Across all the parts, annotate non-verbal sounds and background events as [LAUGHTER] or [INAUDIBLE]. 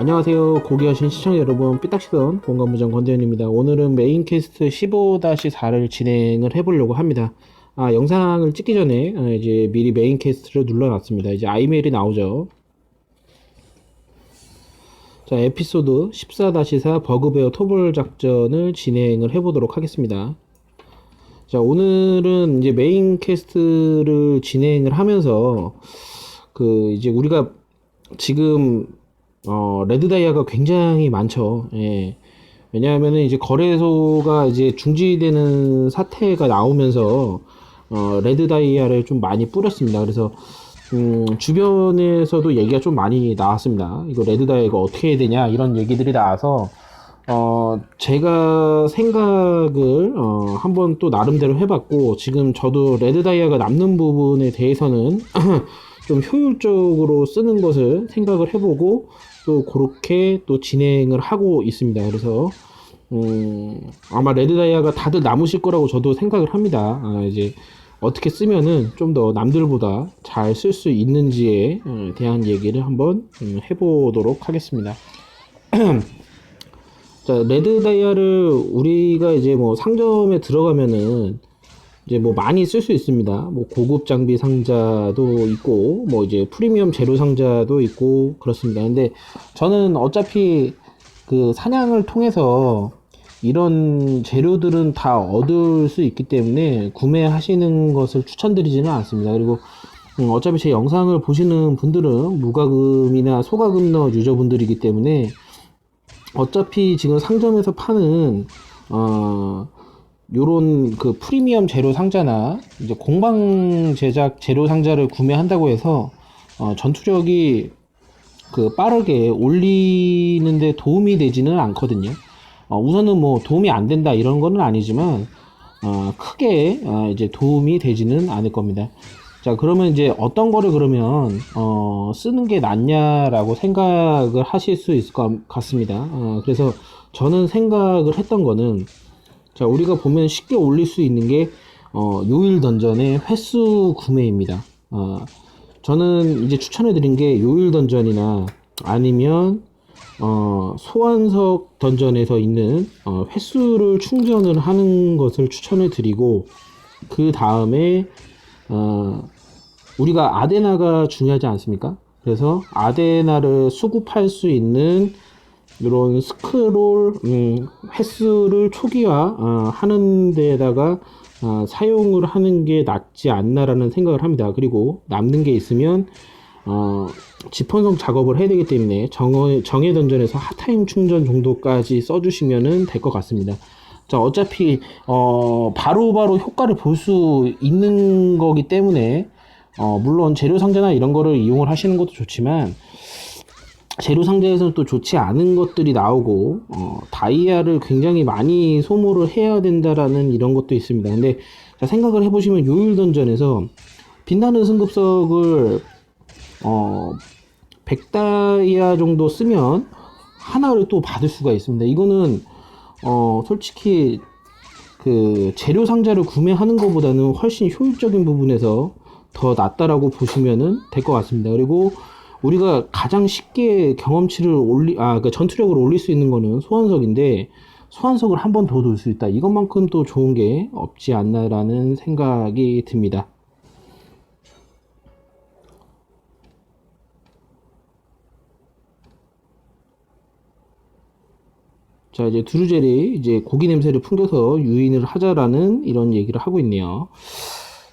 안녕하세요. 고기하신 시청자 여러분, 삐딱시던 공간부장 권대현입니다. 오늘은 메인 캐스트 15-4를 진행을 해보려고 합니다. 아, 영상을 찍기 전에 아, 이제 미리 메인 캐스트를 눌러놨습니다. 이제 아이메일이 나오죠. 자, 에피소드 14-4 버그베어 토벌 작전을 진행을 해보도록 하겠습니다. 자, 오늘은 이제 메인 캐스트를 진행을 하면서 그 이제 우리가 지금 어, 레드 다이아가 굉장히 많죠. 예. 왜냐하면은 이제 거래소가 이제 중지되는 사태가 나오면서 어, 레드 다이아를 좀 많이 뿌렸습니다. 그래서 음, 주변에서도 얘기가 좀 많이 나왔습니다. 이거 레드 다이아가 어떻게 해야 되냐 이런 얘기들이 나와서 어, 제가 생각을 어, 한번 또 나름대로 해봤고 지금 저도 레드 다이아가 남는 부분에 대해서는 [CLEARS THROAT] 좀 효율적으로 쓰는 것을 생각을 해보고 또 그렇게 또 진행을 하고 있습니다. 그래서 음, 아마 레드 다이아가 다들 남으실 거라고 저도 생각을 합니다. 아, 이제 어떻게 쓰면은 좀 더 남들보다 잘 쓸 수 있는지에 어, 대한 얘기를 한번 음, 해보도록 하겠습니다. [CLEARS THROAT] 자, 레드 다이아를 우리가 이제 뭐 상점에 들어가면은 이제 뭐 많이 쓸 수 있습니다. 뭐 고급 장비 상자도 있고 뭐 이제 프리미엄 재료 상자도 있고 그렇습니다. 근데 저는 어차피 그 사냥을 통해서 이런 재료들은 다 얻을 수 있기 때문에 구매하시는 것을 추천드리지는 않습니다. 그리고 음, 어차피 제 영상을 보시는 분들은 무과금이나 소과금너 유저분들이기 때문에 어차피 지금 상점에서 파는 어 요런 그 프리미엄 재료 상자나 이제 공방 제작 재료 상자를 구매한다고 해서 어 전투력이 그 빠르게 올리는데 도움이 되지는 않거든요. 어 우선은 뭐 도움이 안 된다 이런 거는 아니지만 어 크게 어 이제 도움이 되지는 않을 겁니다. 자 그러면 이제 어떤 거를 그러면 어 쓰는 게 낫냐라고 생각을 하실 수 있을 것 같습니다. 어 그래서 저는 생각을 했던 거는 자, 우리가 보면 쉽게 올릴 수 있는 게, 어, 요일 던전의 횟수 구매입니다. 어, 저는 이제 추천해 드린 게 요일 던전이나 아니면, 어, 소환석 던전에서 있는, 어, 횟수를 충전을 하는 것을 추천해 드리고, 그 다음에, 어, 우리가 아데나가 중요하지 않습니까? 그래서 아데나를 수급할 수 있는 이런 스크롤 음, 횟수를 초기화 어, 하는 데다가 어, 사용을 하는 게 낫지 않나라는 생각을 합니다. 그리고 남는 게 있으면 어, 지펀성 작업을 해야 되기 때문에 정어, 정해 던전에서 핫타임 충전 정도까지 써주시면 될 것 같습니다. 자 어차피 어, 바로바로 효과를 볼 수 있는 거기 때문에 어, 물론 재료 상자나 이런 거를 이용을 하시는 것도 좋지만 재료 상자에서는 또 좋지 않은 것들이 나오고 어, 다이아를 굉장히 많이 소모를 해야 된다라는 이런 것도 있습니다. 근데 자, 생각을 해보시면 요일 던전에서 빛나는 승급석을 어, 100다이아 정도 쓰면 하나를 또 받을 수가 있습니다. 이거는 어, 솔직히 그 재료 상자를 구매하는 것보다는 훨씬 효율적인 부분에서 더 낫다라고 보시면은 될것 같습니다. 그리고 우리가 가장 쉽게 경험치를 올리, 아, 그 전투력을 올릴 수 있는 거는 소환석인데, 소환석을 한 번 더 돌 수 있다. 이것만큼 또 좋은 게 없지 않나라는 생각이 듭니다. 자, 이제 두루젤이 이제 고기 냄새를 풍겨서 유인을 하자라는 이런 얘기를 하고 있네요.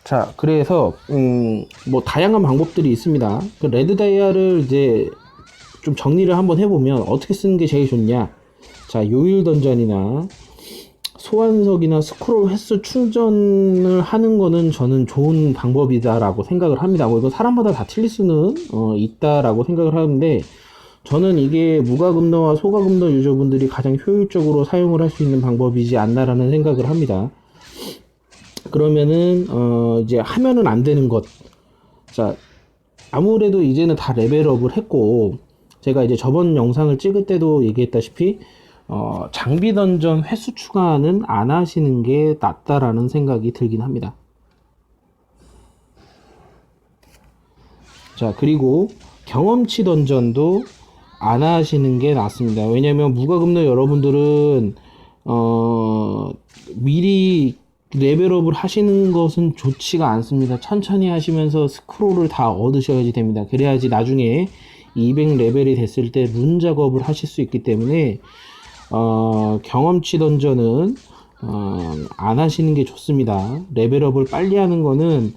자, 그래서 음, 뭐 다양한 방법들이 있습니다. 그 레드 다이아를 이제 좀 정리를 한번 해보면 어떻게 쓰는 게 제일 좋냐? 자, 요일 던전이나 소환석이나 스크롤 횟수 충전을 하는 거는 저는 좋은 방법이다라고 생각을 합니다. 뭐 이거 사람마다 다 틀릴 수는 어, 있다라고 생각을 하는데 저는 이게 무과금너와 소과금너 유저분들이 가장 효율적으로 사용을 할 수 있는 방법이지 않나라는 생각을 합니다. 그러면은 어 이제 하면은 안 되는 것. 자, 아무래도 이제는 다 레벨업을 했고 제가 이제 저번 영상을 찍을 때도 얘기했다시피 어 장비 던전 횟수 추가는 안 하시는 게 낫다라는 생각이 들긴 합니다. 자, 그리고 경험치 던전도 안 하시는 게 낫습니다. 왜냐면 무과금로 여러분들은 어 미리 레벨업을 하시는 것은 좋지가 않습니다. 천천히 하시면서 스크롤을 다 얻으셔야지 됩니다. 그래야지 나중에 200 레벨이 됐을 때룬 작업을 하실 수 있기 때문에 어, 경험치 던전은 어, 안 하시는 게 좋습니다. 레벨업을 빨리 하는 거는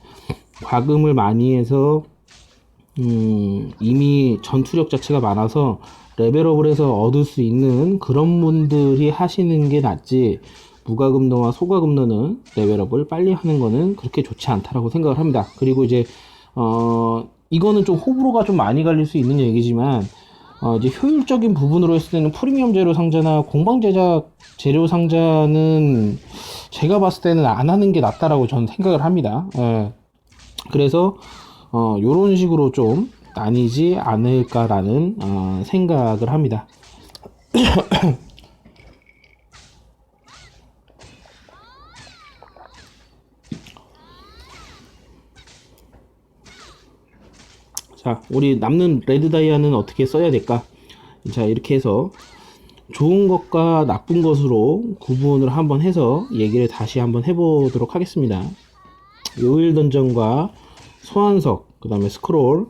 과금을 많이 해서 음, 이미 전투력 자체가 많아서 레벨업을 해서 얻을 수 있는 그런 분들이 하시는 게 낫지 무과금도와 소과금도는 레벨업을 빨리 하는 거는 그렇게 좋지 않다라고 생각을 합니다. 그리고 이제 어 이거는 좀 호불호가 좀 많이 갈릴 수 있는 얘기지만 어 이제 효율적인 부분으로 했을 때는 프리미엄 재료 상자나 공방 제작 재료 상자는 제가 봤을 때는 안 하는 게 낫다라고 저는 생각을 합니다. 예. 그래서 어, 요런 식으로 좀 나뉘지 않을까라는 어, 생각을 합니다. [CLEARS THROAT] 자, 우리 남는 레드 다이아는 어떻게 써야 될까? 자, 이렇게 해서 좋은 것과 나쁜 것으로 구분을 한번 해서 얘기를 다시 한번 해보도록 하겠습니다. 요일 던전과 소환석, 그 다음에 스크롤,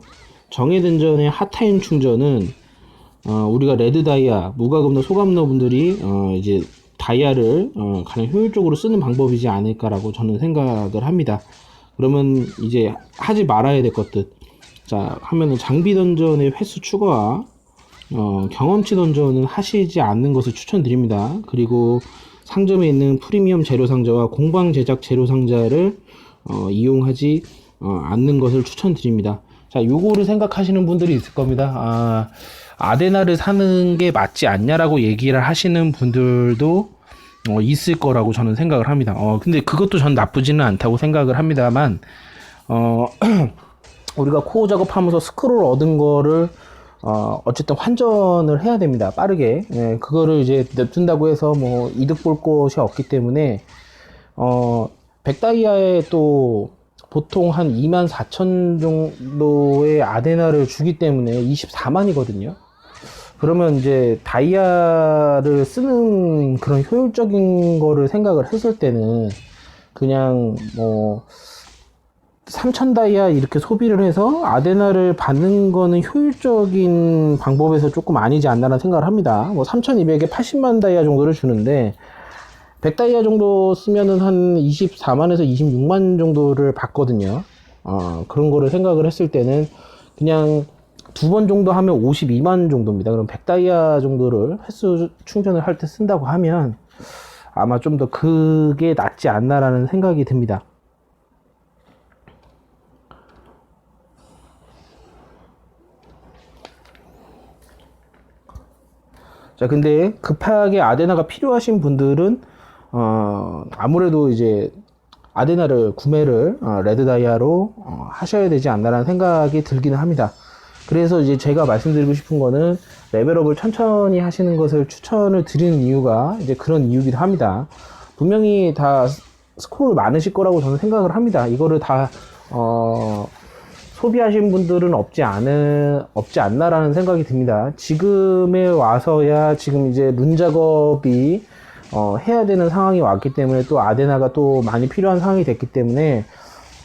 정해 던전의 핫타임 충전은 어, 우리가 레드 다이아, 무과금로 소감로 분들이 어, 이제 다이아를 어, 가장 효율적으로 쓰는 방법이지 않을까라고 저는 생각을 합니다. 그러면 이제 하지 말아야 될 것들. 자, 하면은 장비 던전의 횟수 추가와 어, 경험치 던전은 하시지 않는 것을 추천드립니다. 그리고 상점에 있는 프리미엄 재료 상자와 공방 제작 재료 상자를 어, 이용하지 어, 않는 것을 추천드립니다. 자, 요거를 생각하시는 분들이 있을 겁니다. 아, 아데나를 사는 게 맞지 않냐라고 얘기를 하시는 분들도 어, 있을 거라고 저는 생각을 합니다. 어, 근데 그것도 전 나쁘지는 않다고 생각을 합니다만, 어, [CLEARS THROAT] 우리가 코어 작업하면서 스크롤 얻은 거를 어, 어쨌든 환전을 해야 됩니다. 빠르게. 예, 그거를 이제 냅둔다고 해서 뭐 이득 볼 것이 없기 때문에, 어, 백다이아에 또 보통 한 2만 4천 정도의 아데나를 주기 때문에 24만이거든요. 그러면 이제 다이아를 쓰는 그런 효율적인 거를 생각을 했을 때는 그냥 뭐 3천 다이아 이렇게 소비를 해서 아데나를 받는 거는 효율적인 방법에서 조금 아니지 않나라는 생각을 합니다. 뭐 3,200에 80만 다이아 정도를 주는데 100 다이아 정도 쓰면은 한 24만에서 26만 정도를 받거든요. 어, 그런 거를 생각을 했을 때는 그냥 두 번 정도 하면 52만 정도입니다. 그럼 100 다이아 정도를 횟수 충전을 할 때 쓴다고 하면 아마 좀 더 그게 낫지 않나라는 생각이 듭니다. 자, 근데 급하게 아데나가 필요하신 분들은 어, 아무래도 이제 아데나를 구매를 어, 레드 다이아로 어, 하셔야 되지 않나라는 생각이 들기는 합니다. 그래서 이제 제가 말씀드리고 싶은 거는 레벨업을 천천히 하시는 것을 추천을 드리는 이유가 이제 그런 이유기도 합니다. 분명히 다 스크롤 많으실 거라고 저는 생각을 합니다. 이거를 다 어, 소비하신 분들은 없지 않은 없지 않나라는 생각이 듭니다. 지금에 와서야 지금 이제 룬 작업이 어, 해야 되는 상황이 왔기 때문에 또 아데나가 또 많이 필요한 상황이 됐기 때문에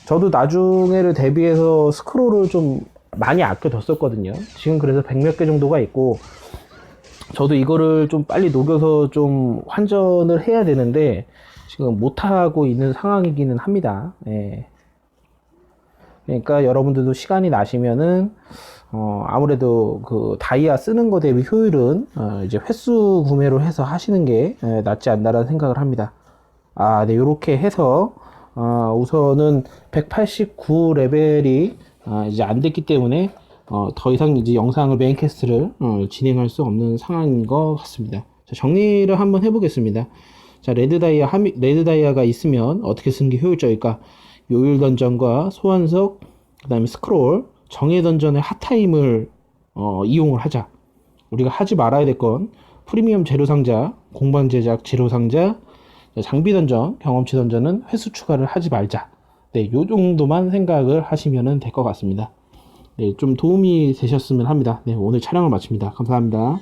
저도 나중에를 대비해서 스크롤을 좀 많이 아껴뒀었거든요. 지금 그래서 백몇개 정도가 있고 저도 이거를 좀 빨리 녹여서 좀 환전을 해야 되는데 지금 못하고 있는 상황이기는 합니다. 예. 그러니까 여러분들도 시간이 나시면은 어, 아무래도 그 다이아 쓰는 거 대비 효율은 어, 이제 횟수 구매로 해서 하시는 게 에, 낫지 않나라는 생각을 합니다. 아, 네, 요렇게 해서 어, 우선은 189 레벨이 어, 이제 안 됐기 때문에 어, 더 이상 이제 영상을 메인 캐스트를 어, 진행할 수 없는 상황인 것 같습니다. 자, 정리를 한번 해보겠습니다. 자, 레드 다이아, 레드 다이아가 있으면 어떻게 쓰는 게 효율적일까? 요일 던전과 소환석, 그 다음에 스크롤, 정예 던전의 핫타임을 어, 이용을 하자. 우리가 하지 말아야 될 건 프리미엄 재료 상자, 공방 제작 재료 상자, 장비 던전, 경험치 던전은 횟수 추가를 하지 말자. 네, 요 정도만 생각을 하시면 될 것 같습니다. 네, 좀 도움이 되셨으면 합니다. 네, 오늘 촬영을 마칩니다. 감사합니다.